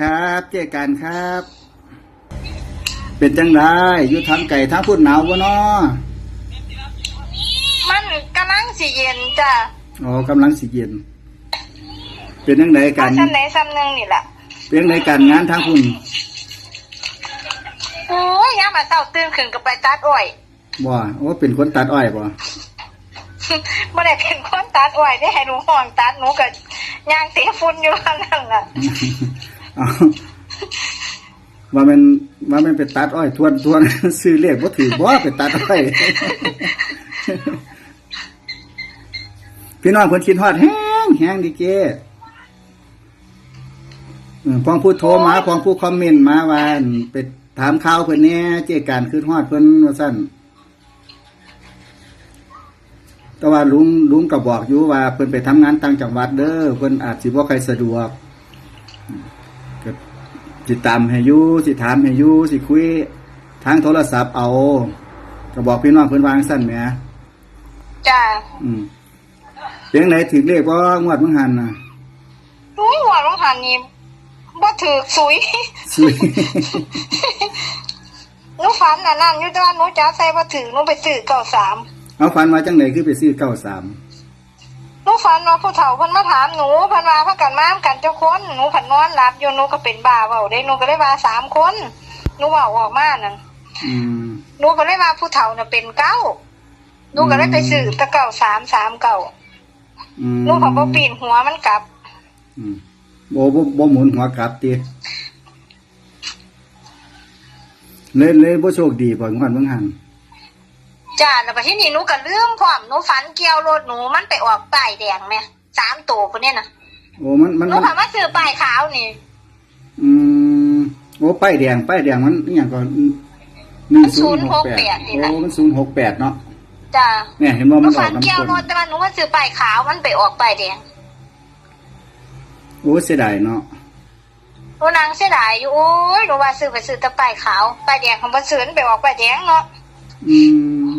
ครับ เจกันครับ เป็นจังไดอยู่ทางไก่ทางพุ่นหนาวบ่เนาะมันกำลังสิเย็นจ้ะอ๋อกำลังสิเย็น เป็นจังไดกัมานซ้ำไหนซ้ำหนึงนี่แหละเป็นจังไดกันงานทางพุ่นโอ้ยยามมาเช้าตื่นขึ้นก็ไปตัดอ้อยบ่โอ้เป็นคนตัดอ้อยบ่บ่ได้เป็นคนตัดอ้อยได้ให้หนูห้องตัดหนูก็ย่างเตะฝุ่นอยู่ว่านั่นล่ะเอา ว่ามันว่ามันไปตัดอ้อยทวนทวนซื้อเลขบ่ถือบ่ไปตัดอ้อยพี่น้องเพิ่นคิดฮอดแฮงแฮงดิเจ้เออพองผู้โทรมาพองผู้คอมเมนต์มาว่าอั่นไปถามข่าวเพิ่นแหน่เจ้การคิดฮอดเพิ่นว่าซั่นแต่ว่าลุงลุงก็บอกอยู่ว่าเพิ่นไปทำงานต่างจังหวัดเด้อเพิ่นอาจสิบ่ค่อยสะดวกก็ สิตามให้อยู่สิถามให้อยู่สิคุยทางโทรศัพท์เอาก็บอกพี่น้องเพิ่นวาจั่งซั่นแหมจ้ะอืมเพียงไหนถึงเลขบ่งวดมึงหันน่ะอุ้ยหัวลงหันนี่บ่ถูกสุยสุยหนูฝันน่ะนั่นอยู่แต่ว่าหนูจะใส่บ่ถึงหนูไปซื้อ93เอาฝันมาจังไหนคือไปซื้อ93 หนูฝันว่าผู้เฒ่าเพิ่นมาถามหนูเพิ่นว่าพากันมากันเจ้าคนหนูผันนอนหลับอยู่หนูก็เป็นบ้าเว้าได้หนูก็เลยว่าสามคนหนูเว้าออกมานั่นอืมหนูก็เลยว่าผู้เฒ่าน่ะเป็นเก้าหนูก็เลยไปซื้อแตะเก้าสามสามเก้าอืมหนูก็บ่ปีนหัวมันกลับ อืมบ่บ่บ่หมุนหัวกลับติเลยเลยบ่โชคดีบ่งวดมึงหัน จ้าแล้วบัดทีนี้หนูก็ลืมพร้อมหนูฝันเกี่ยวรถหนูมันไปออกป้ายแดงแม่สามตัวพุ่นเนี่ยน่ะโอ้มันมันหนูมันผ่ามาซื้อป้ายขาวนี่อืมโอ้ป้ายแดงป้ายแดงมันอหย่างก่อน1068โอ้มัน068เนาะจ้าเนี่ยเห็นว่าหนูมันออฝักนน้ำเกี่ยวก้นรถแต่ว่าหนูมาซื้อป้ายขาวมันไปออกป้ายแดงโอ้เสียดายเนาะหนูนางเสียดายอยู่โอ้ยหนูว่าซื้อไปซื้อแต่ป้ายขาวป้ายแดงของบ่ซื้อมันไปออกป้ายแดงเนาะ อืม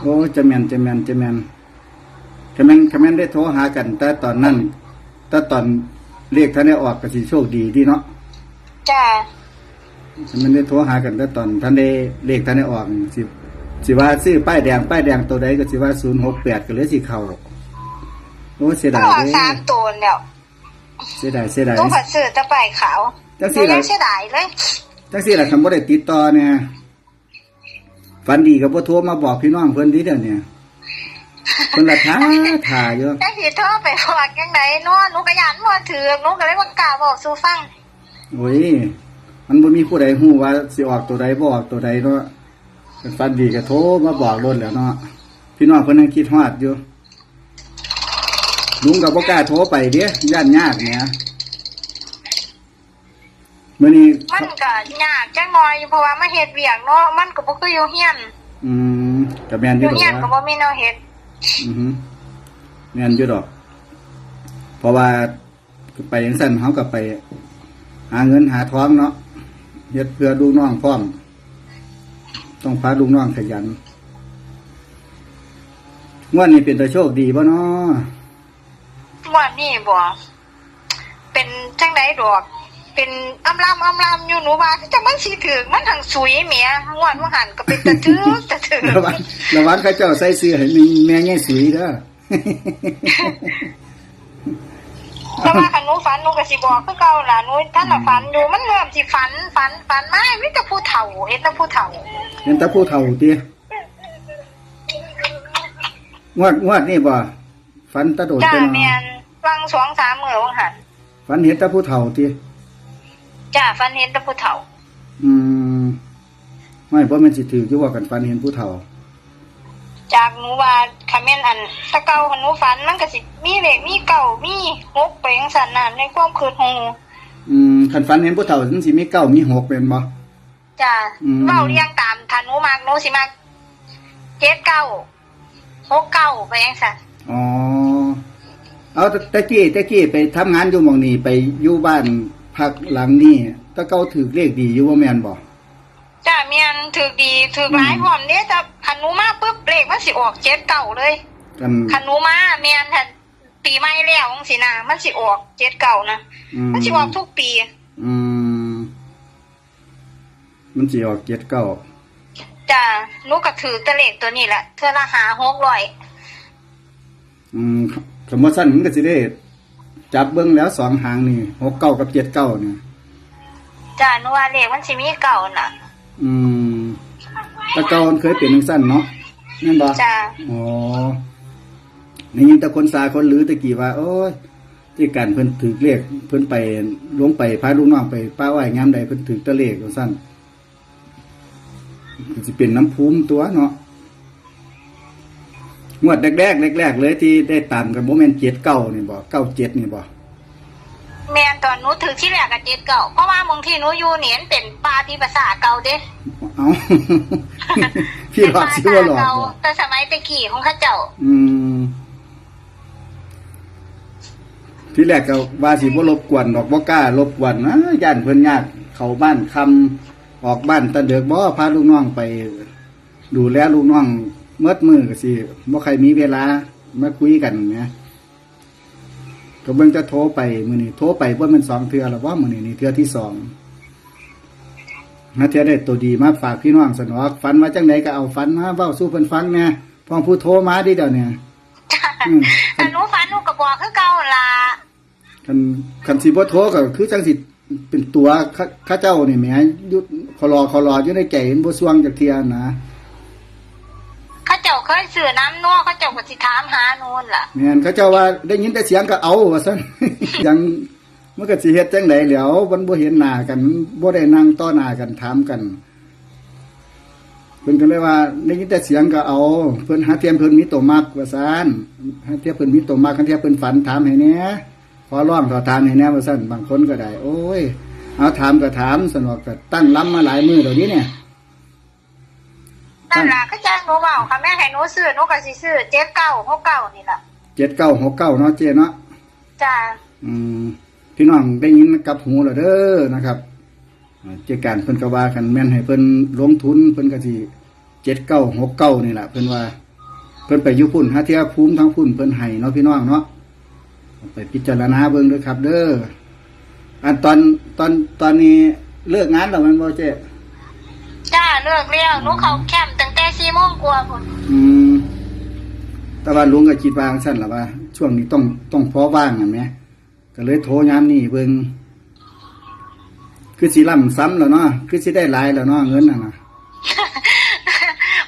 โอ้จะแมนจะแมนจะแมนจะแมนจะแมนได้โทรหากัน แต่ตอนนั้นแต่ตอนเรียกท่านได้ออกก็สิโชคดีดีเนาะจ้าจะแมนได้โทรหากันแต่ตอนท่านได้เรียกท่านได้ออกนี่สิสิว่าซื้อป้ายแดงป้ายแดงตัวใดก็สิว่าศูนย์หกแปดก็เลยสิเข้าโอ้เสียต้ดาอยงออกเด้สามตัวแล้วเสียดายเสียดายหนูผัดซื้อแต่ป้ายขาวจังหสินูล่ะยังเสียดายเลยจังสิล่ะคำบ่ได้ติดต่อเนี่ย ฝันดีก็บ่โทรมาบอกพี่น้องเพิ่นดีเด้อเนี่ยเพิ่นละท่าท่าอยู่จังสิโทรไปบอกจังไดเนาะหนูก็ยันบ่ถือกหนูก็เลยบ่กล้าบอกสู่ฟังโอ้ยมันบ่มีผู้ใดฮู้ว่าสิออกตัวใดบ่ออกตัวใดเนาะเป็นฟันดีก็โทรมาบอกรถแหล้วเนาะพี่น้องเพิ่นยังคิดฮอดอยู่ลุงก็บ่กล้าโทรไปเด้ย่านยากแหม มื้อนี้มันก็ยากจังหน่อยเพราะว่ามาเฮ็ดเวียกเนาะมันก็บ่คืออยู่เฮียน อืมก็แม่นออยู่ยู่ดอกเฮียนก็ว่าบ่มีแนวเฮ็ดอือฮึแม่นอยู่ดอก เพราะว่าไปจังซั่นเฮาก็ไป หาเงินหาทองเนาะเฮ็ดเพื่อลูกน้องพร้อม ต้องพาลูกน้องขยันงวดนี้เป็นตาโชคดีบ่เนาะว่านี่บ่เป็นจังไดดอก เป็นอำลำอำลำอยู่หนูว่าจังมันสิถึกมันทั้งสุยแหมงวดว่าหันก็เป็นตะถึกตะถึกระวังระวังเขาเจ้าใส่เสื้อให้มีแม่ใหญ่สีเด้อเพราะว่าคันหนูฝันหนูก็สิบอกคือเก่าล่ะหนูท่านน่ะฝันอยู่มันเริ่มสิฝันฝันฝันมามีแต่ผู้เฒ่าเห็นแต่ผู้เฒ่าเห็นแตาผู้เฒ่าติงวดงวดนี่บ่ฝันตะโดดจ้าเป็นแม่นวังสองสามมื้อว่าหันฝันเห็นแตาผู้เฒ่าติ จ้าฝันเห็นแต่ผู้เฒ่า อืมไม่เพราะมันสิถืออยู่ว่ากันฝันเห็นผู้เฒ่า จากหนูว่าคาเมนอันตะเกาของหนูฝันมันก็สิมีเลขมีเก่ามีหกไปจังซั่นน่ะในความคิดของหนูอืมคันฝันเห็นผู้เฒ่ามันสิมีเก้ามีหกเป็นบ่จ้าอืมเว้าเรียงตามถ้าหนูมักหนูสิมักเจ็ดเก้าหกเก้าไปจังซั่นอ๋อเอาแต่ตะกี้ตะกี้ไปทำงานอยู่หม่องนี้ไปอยู่บ้าน พักหลังนี้ตะเกาถือเลขดีอยู่ว่าแม่นบ่จ้าเมียนถือดีถือหลายพร้อมเด้แต่คันหนูมาปุ๊บเลขมันสิออกเจ็ดเก้าเลยกันคันหนูมาเมียนถ้าปีใหม่แล้วจังซี่นะมันสิออกเจ็ดเก่านะอืมมันสิออกทุกปี อืมมันสิออกเจ็ดเก้าจ้าหนูก็ถือแตะเลขตัวนี้แหละเทื่อละหาหกร้อยอืมสมมติสั้นมันก็สิได้ จับเบิ้งแล้วสองหางนี่หกเก้ากับเจ็ดเก้าเนี่ยจ้าหนูว่าเลขมันสิมีเก่าน่ะ อืมแตะเก้ามันเคยเป็นจังสั้นเนาะนั่นบ่จ้าอ๋อนี่ยินแต่คนสาคนหรือตะกี้ว่า โอ้ยที่การเพิ่นถือเลขเพิ่นไปลงไปพาลูกน้องไปป้าไหว้งามใดเพิ่นถือแตะเลขจังสั้นมันสิเป็นน้ำภูมิตัวเนาะ งวดแรกๆแรกๆเลยที่ได้ตามกันบ่แม่นเจ็ดเก้านี่บ่เก้าเจ็ดนี่บ่แม่นตอนหนูถือที่แรกกับเจ็ดเก่าเพราะว่าบางที่หนูอยู่เนี่ยมันเป็นปลาที่ภาษาเก่าเด้เอาพี่หลอกชื่อว่าหลอกเก่าบ่แต่สมัยตะกี้ของเข้าเจ้า อืมที่แรกก็ว่าสิบ่รบกวนดอกบ่กล้ารบกวนนะย่านเพิ่นยาก เข้าบ้านคำออกบ้านตะเดือกบ่พาลูกน้องไป ดูแลลูกน้อง เมื่อมือก็สิบ่ใครมีเวลามาคุยกันนะก็เบิ่งจะโทรไปมื้อนี้โทรไปว่ามันสองเทื่อแล้วว่ามื้อนี้นี่เทื่อที่สองนะเทื่อได้ตัวดีมาฝากพี่น้องสนอกฝันว่าจังไดก็เอาฝันมาเว้าสู่เพิ่นฟังแหน่พองผู้โทรมาดิเดี๋ยวเนี่ยจ้าอืมแต่หนูฝันหนูก็บอกคือเก่าล่ะคันคันสิบ่โทรก็คือจังสิเป็นตัวข้าข้าเจ้านี่แหมยุดขอรอขอรออยู่ในใจเห็นบ่สวงจักเทียนะ เขาเจ้าเคยซื้อน้ำนัวเขาเจ้าก็สิถามหาโนูนล่ะแม่นเขาเจ้าว่าได้ยินแต่เสียงก็เอาว่าซั่น ยังมันก็สิเฮ็ดจังได๋แหล้วมันบ่เห็นหน้ากันบ่ได้นั่งต่อหน้ากันถามกันเพิ่นก็เลยว่าได้ยินแต่เสียงก็เอาเพิ่นหาเทียมเพิ่นมีตัวมักว่าซั่นหาเทียมเพิ่นมีตัวมักคันเทียมเพิ่นฝันถามให้แหน่ขอร้องขอถามให้แหน่ว่าซั่นบางคนก็ได้ โอ้ยเอาถามก็ถามสนอกก็ตั้งล้ำมาหลายมื้อแล้วนี้เนี่ย นั่นล่ะก็จ้างหนูเว้าค่ะแม่ให้หนูซื้อหนูก็สิซื้อเจ็ดเก้าหกเก้านี่ล่ะเจ็ดเก้าหกเก้าเนาะเจเนาะจ้าอืมพี่น้องได้ยินกับหูแล้วเด้อนะครับอ่าเจการเพิ่นก็ว่ากันแม่นให้เพิ่นลงทุนเพิ่นก็สิเจ็ดเก้าหกเก้านี่แหละเพิ่นว่า เพิ่นไปอยู่พุ่นหาเทียภูมิทั้งพุ่นเพิ่นให้เนาะพี่น้องเนาะไปพิจารณาเบิ่งเด้อครับ เด้ออันตอนตอนตอนนี้เลิกงานแล้วแมันบ่เจ๊จ้าเลิกแล้วหนูเข้าแคมป์ ตั้งแต่4โมงกว่าพุ่นอืมแต่ว่าลุงก็คิดว่าจั่งซั่นล่ะว่า ช่วงนี้ต้องต้องพอว่างนั่นแหมก็เลยโทรยามนี้เบิ่งคือสิล่ำซ้ำแล้วเนาะคือสิได้หลายแล้วเนาะเงินน่ะนะ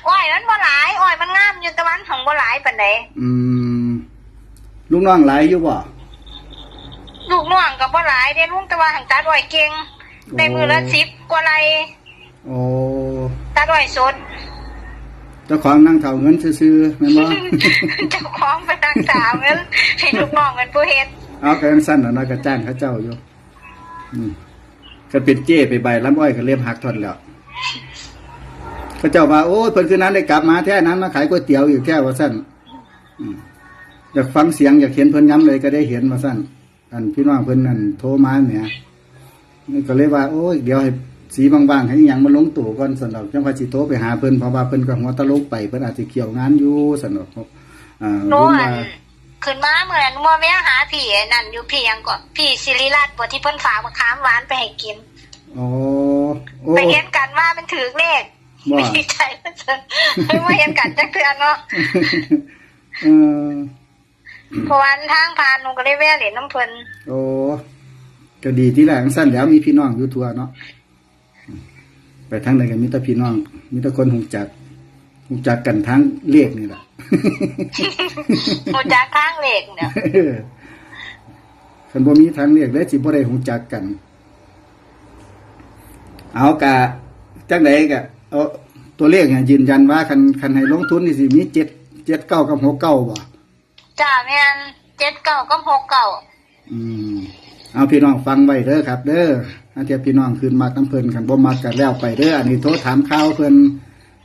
อ้อยมันบ่หลายอ้อยมันงามอยู่แต่มันของบ่หลายปานใดอืมลูกน้องหลายอยู่บ่ลูกน้องก็บ่หลายเด้ลุงแต่ว่าหังตัดอ้อยเก่งได้มือละ10กว่าไรโอ้ตัดอ้อยสด เจ้าของนั่งเท่าเงินซื่อๆแม่นบ่ เจ้าของไปรักษาเงินให้ลูกน้องเป็นผู้เฮ็ดเอาก็จังซั่นน่ะเนาะก็จ้างเขาเจ้าอยู่อืมก็เป็นเจ้ไปใบลำอ้อยก็เริ่มหักทอนแล้วเขาเจ้าว่าโอ้ยเพิ่นคือนั้นได้กลับมาแท้นั้นมาขายก๋วยเตี๋ยวอยู่แค่ว่าซั่นอืมอยากฟังเสียงอยากเห็นเพิ่นย้ำเลยก็ได้เห็นว่าซั่นอันพี่น้องเพิ่นนั่นโทรมาแหมนี่ก็เลยว่า โอ้ยเดี๋ยวให้ สีบางๆให้อิหยังมาลงตู่ก่อนสำหรับจังว่าสิโทรไปหาเพิ่นเพราะว่าเพิ่นก็หัวตะลุกไปเพิ่นอาจสิเกี่ยวงานอยู่สำหรับอ่าหนูรู้อัว่านขึ้นมาเหมือนมัวแม่หาพี่ไอ้นั่นอยู่พี่หยังก่อนพี่ศิริรัตน์บ่ที่เพิ่นฝากมะขามหวานไปให้กินอ๋อโอ้ไปเห็นกันว่ามันถือเลขว่าดีใจเพิ่นจะไม่มาเห็นกันจักเทื่อเนาะเออเพราะวันทางผ่านหนูก็ได้แวะเล่นน้ำเพิ่นโอ้ก็ดีที่แหละสั้นแล้วมีพี่น้องอยู่ทั่วเนาะ ไปทางไหนกันมีแต่พี่น้องมีแต่คนหูจักหูจักกันทั้งเรียกนี่แหละหนูจักทางเลขเนี่ยคันบ่มีทางเรียกเลยสิบ่ได้หูจักกัน เอากะจังไดกะเอาตัวเลขเนี่ยยืนยันว่าคันคันให้ลงทุนนี่สิมีเจ็ดเจ็ดเก้ากับหกเก้าบ่จ้าแม่น7เก้ากับ6เก้าอืมเอาพี่น้องฟังไว้เด้อครับ เด้อ ถ้าเทียบพี่น้องคืนมากน้ำเพิ่นขันบ่มากกันแล้วไปเด้ออันนี้โทรถามข้าวเพิ่น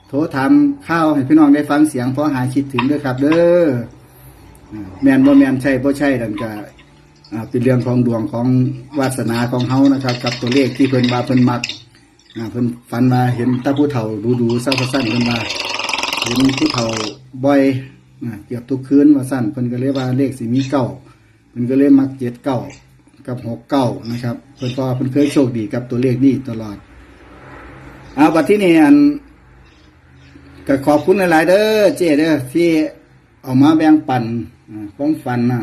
โทรถามข้าวให้พี่น้องได้ฟังเสียงเพราะหายคิดถึงเด้อครับ เด้อแมนบ่แมนใช่บ่ใช่ดันก็อ่าเป็นเรื่องของดวงของวาสนาของเฮานะครับ กับตัวเลขที่เพิ่นว่าเพิ่นมักเพิ่นฝันมาเห็นตาผู้เฒ่าดูๆเศร้าสั้นเพิ่นว่าเห็นผู้เฒ่าบ่อยเกือบทุกคืนว่าสั้นเพิ่นก็เลยว่าเลขสิมีเก้าเพิ่นก็เลยมักเจ็ดเก้า กับหกเก้านะครับ เพื่อนเพราะว่าเพิ่นเคยโชคดีกับตัวเลขนี้ตลอดเอาบัดที่นี่อันก็ขอบคุณหลาย ๆ เด้อเจ๊เด้อที่เอามาแบ่งปันอ่าความฝันน่ะ